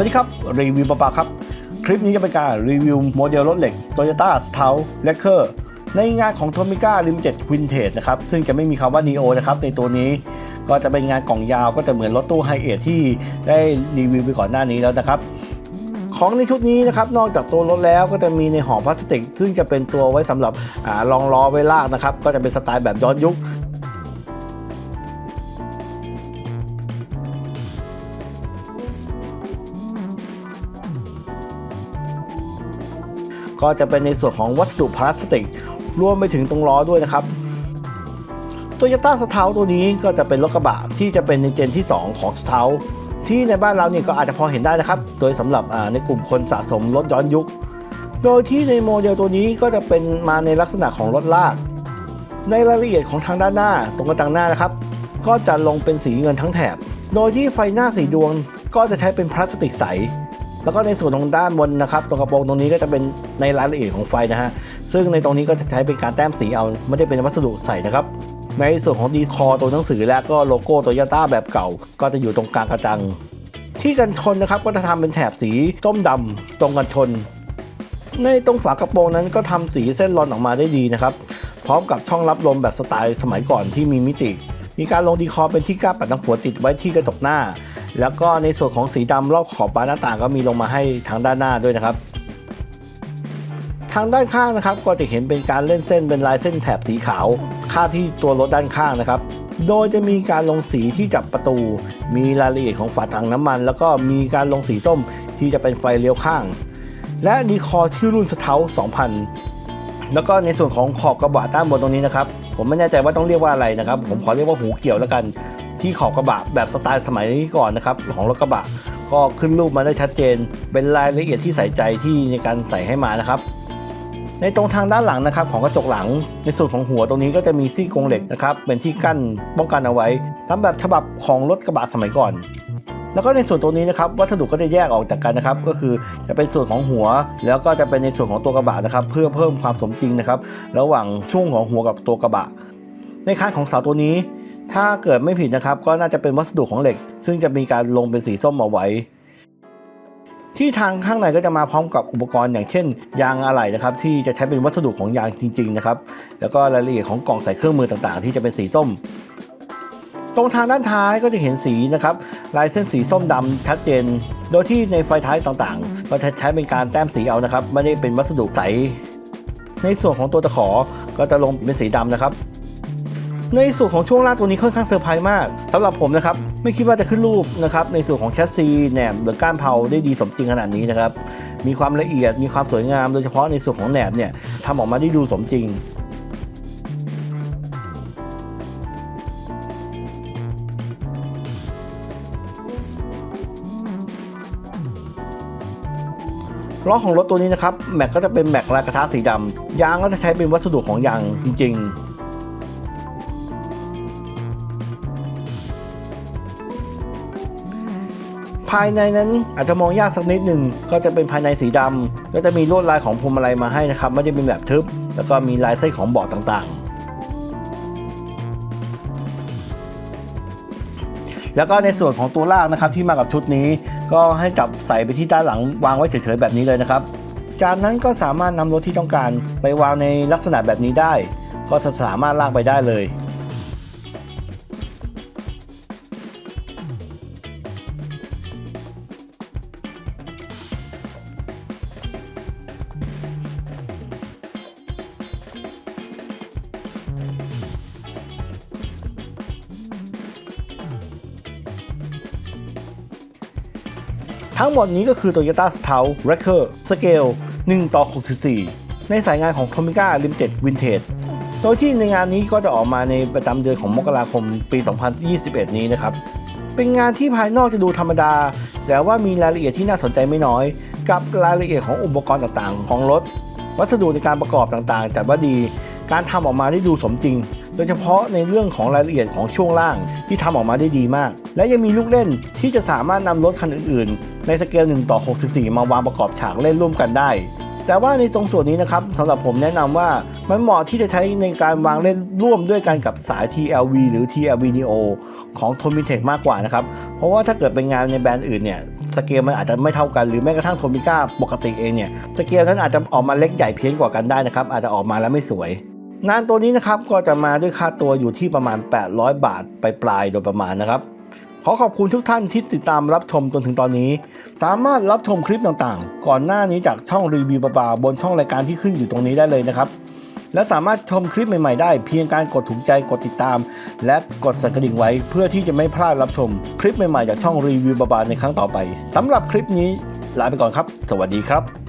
วัสดีครับ รีวิวปะปาครับ คลิปนี้จะเป็นการรีวิวโมเดลรถเหล็ก Toyota s t o u l e c k e r ในงานของ Tomica Limited Vintage นะครับ ซึ่งจะไม่มีคำว่า Neo นะครับ ในตัวนี้ก็จะเป็นงานกล่องยาวก็จะเหมือนรถตู้ไฮเอทที่ได้รีวิวไปก่อนหน้านี้แล้วนะครับ ของในชุดนี้นะครับ นอกจากตัวรถแล้วก็จะมีในห่อพลาสติก ซึ่งจะเป็นตัวไว้สำหรับอรองล้อไว้ลากนะครับ ก็จะเป็นสไตล์แบบย้อนยุค ก็จะเป็นในส่วนของวัสดุพลาสติก รวมไปถึงตรงล้อด้วยนะครับโตโยต้าสเทาตัวนี้ก็จะเป็นรถกระบะที่จะเป็นในเจนที่ 2 ของสเทาที่ในบ้านเราเนี่ยก็อาจจะพอเห็นได้นะครับ โดยสำหรับในกลุ่มคนสะสมรถย้อนยุค โดยที่ในโมเดลตัวนี้ก็จะเป็นมาในลักษณะของรถลาก ในรายละเอียดของทางด้านหน้าตรงกระจังหน้านะครับ ก็จะลงเป็นสีเงินทั้งแถบ โดยที่ไฟหน้าสีดวงก็จะใช้เป็นพลาสติกใส แล้วก็ในส่วนของด้านบนนะครับตรงกระโปรงตรงนี้ก็จะเป็นในรายละเอียดของไฟนะฮะซึ่งในตรงนี้ก็จะใช้เป็นการแต้มสีเอาไม่ได้เป็นวัสดุใส่นะครับในส่วนของดีคอตัวหนังสือและก็โลโก้โตโยต้าแบบเก่า ก็จะอยู่ตรงกลางกระจัง ที่กันชนนะครับก็จะทำเป็นแถบสีส้มดำตรงกันชน ในตรงฝากระโปรงนั้นก็ทำสีเส้นรอนออกมาได้ดีนะครับ พร้อมกับช่องรับลมแบบสไตล์สมัยก่อนที่มีมิติ มีการลงดีคอเป็นที่ก้าปัดน้ำหัวติดไว้ที่กระจกหน้า แล้วก็ในส่วนของสีดำรอบขอบบานหน้าต่างก็มีลงมาให้ทางด้านหน้าด้วยนะครับ ทางด้านข้างนะครับก็จะเห็นเป็นการเล่นเส้นเป็นลายเส้นแถบสีขาวค่าที่ตัวรถด้านข้างนะครับ โดยจะมีการลงสีที่จับประตู มีรายละเอียดของฝาถังน้ำมัน แล้วก็มีการลงสีส้มที่จะเป็นไฟเลี้ยวข้าง และดีคอที่รุ่นสเทา2000 แล้วก็ในส่วนของขอบกระบะด้านบนตรงนี้นะครับ ผมไม่แน่ใจว่าต้องเรียกว่าอะไรนะครับ ผมขอเรียกว่าหูเกี่ยวแล้วกัน ที่ขอบกระบะแบบสไตล์สมัยนี้ก่อนนะครับของรถกระบะก็ขึ้นรูปมาได้ชัดเจน เป็นรายละเอียดที่ใส่ใจที่ในการใส่ให้มานะครับในตรงทางด้านหลังนะครับของกระจกหลังในส่วนของหัวตรงนี้ก็จะมีซี่โครงเหล็กนะครับเป็นที่กั้นป้องกันเอาไว้ตามแบบฉบับของรถกระบะสมัยก่อน แล้วก็ในส่วนตรงนี้นะครับวัสดุก็จะแยกออกจากกันนะครับ ก็คือจะเป็นส่วนของหัว แล้วก็จะเป็นในส่วนของตัวกระบะนะครับ เพื่อเพิ่มความสมจริงนะครับ ระหว่างช่วงของหัวกับตัวกระบะ ในคานของเสาตัวนี้ ถ้าเกิดไม่ผิดนะครับ ก็น่าจะเป็นวัสดุของเหล็ก ซึ่งจะมีการลงเป็นสีส้มเอาไว้ ที่ทางข้างในก็จะมาพร้อมกับอุปกรณ์อย่างเช่น ยางอะไหล่นะครับ ที่จะใช้เป็นวัสดุของยางจริง ๆ นะครับ แล้วก็รายละเอียดของกล่องใส่เครื่องมือต่างๆ ที่จะเป็นสีส้ม ตรงทางด้านท้ายก็จะเห็นสีนะครับลายเส้นสีส้มดำชัดเจน โดยที่ในไฟท้ายต่างๆ ก็จะใช้เป็นการแต้มสีเอานะครับ ไม่ได้เป็นวัสดุใสในส่วนของตัวตะขอก็จะลงเป็นสีดำนะครับ ในส่วนของช่วงล่างตัวนี้ค่อนข้างเซอร์ไพรส์มากสำหรับผมนะครับไม่คิดว่าจะขึ้นรูปนะครับในส่วนของแชสซีแหนบหรือก้านเพลาได้ดีสมจริงขนาดนี้นะครับมีความละเอียดมีความสวยงาม โดยเฉพาะในส่วนของแหนบเนี่ยทำออกมาได้ดูสมจริงล้อของรถตัวนี้นะครับแม็กก็จะเป็นแม็กลายกระทะสีดำยางก็จะใช้เป็นวัสดุของยางจริง ๆ ภายในนั้นอาจจะมองยากสักนิดหนึ่งก็จะเป็นภายในสีดำก็จะมีลวดลายของพวงมาลัยมาให้นะครับ ไม่ได้เป็นแบบทึบ แล้วก็มีลายเส้นของเบาะต่างๆ แล้วก็ในส่วนของตัวลากนะครับที่มากับชุดนี้ ก็ให้จับใส่ไปที่ด้านหลังวางไว้เฉยๆแบบนี้เลยนะครับ จากนั้นก็สามารถนำรถที่ต้องการไปวางในลักษณะแบบนี้ได้ ก็สามารถลากไปได้เลย ทั้งหมดนี้ก็คือ Toyota s t o u t r e c k e r Scale 1ต่อ64 ในสายงานของ Tomica Limited Vintage โดยที่ในงานนี้ก็จะออกมาในประจำเดือนของมกราคมปี 2021 นี้นะครับ เป็นงานที่ภายนอกจะดูธรรมดา แต่ว่ามีรายละเอียดที่น่าสนใจไม่น้อย กับรายละเอียดของอุปกรณ์ต่างๆ ของรถ วัสดุในการประกอบต่างๆ จัดว่าดี การทำออกมาได้ดูสมจริง ดยเฉพาะในเรื่องของรายละเอียดของช่วงล่างที่ทำออกมาได้ดีมาก และยังมีลูกเล่นที่จะสามารถนำรถคันอื่นๆ ในสเกล1ต่อ 64 มาวางประกอบฉากเล่นร่วมกันได้ แต่ว่าในตรงส่วนนี้นะครับสำหรับผมแนะนำว่ามันเหมาะที่จะใช้ในการวางเล่นร่วมด้วยกันกับสาย TLV หรือ TLV Neo ของ t o m i t e c h มากกว่านะครับ เพราะว่าถ้าเกิดเป็นงานในแบรนด์อื่นเนี่ยสเกลมันอาจจะไม่เท่ากันหรือแม้กระทั่งโทมิก้าปกติเองเนี่ยสเกลนั้นอาจจะออกมาเล็กใหญ่เพี้ยนกว่ากันได้นะครับอาจจะออกมาแล้วไม่สวย งานตัวนี้นะครับก็จะมาด้วยค่าตัวอยู่ที่ประมาณ 800 บาทไปปลายโดยประมาณนะครับ ขอขอบคุณทุกท่านที่ติดตามรับชมจนถึงตอนนี้ สามารถรับชมคลิปต่างๆ ก่อนหน้านี้จากช่องรีวิวบาๆบนช่องรายการที่ขึ้นอยู่ตรงนี้ได้เลยนะครับ และสามารถชมคลิปใหม่ๆ ได้เพียงการกดถูกใจกดติดตาม และกดสั่นกระดิ่งไว้เพื่อที่จะไม่พลาดรับชม คลิปใหม่ๆจากช่องรีวิวบาๆในครั้งต่อไปสำหรับคลิปนี้ลาไปก่อนครับ สวัสดีครับ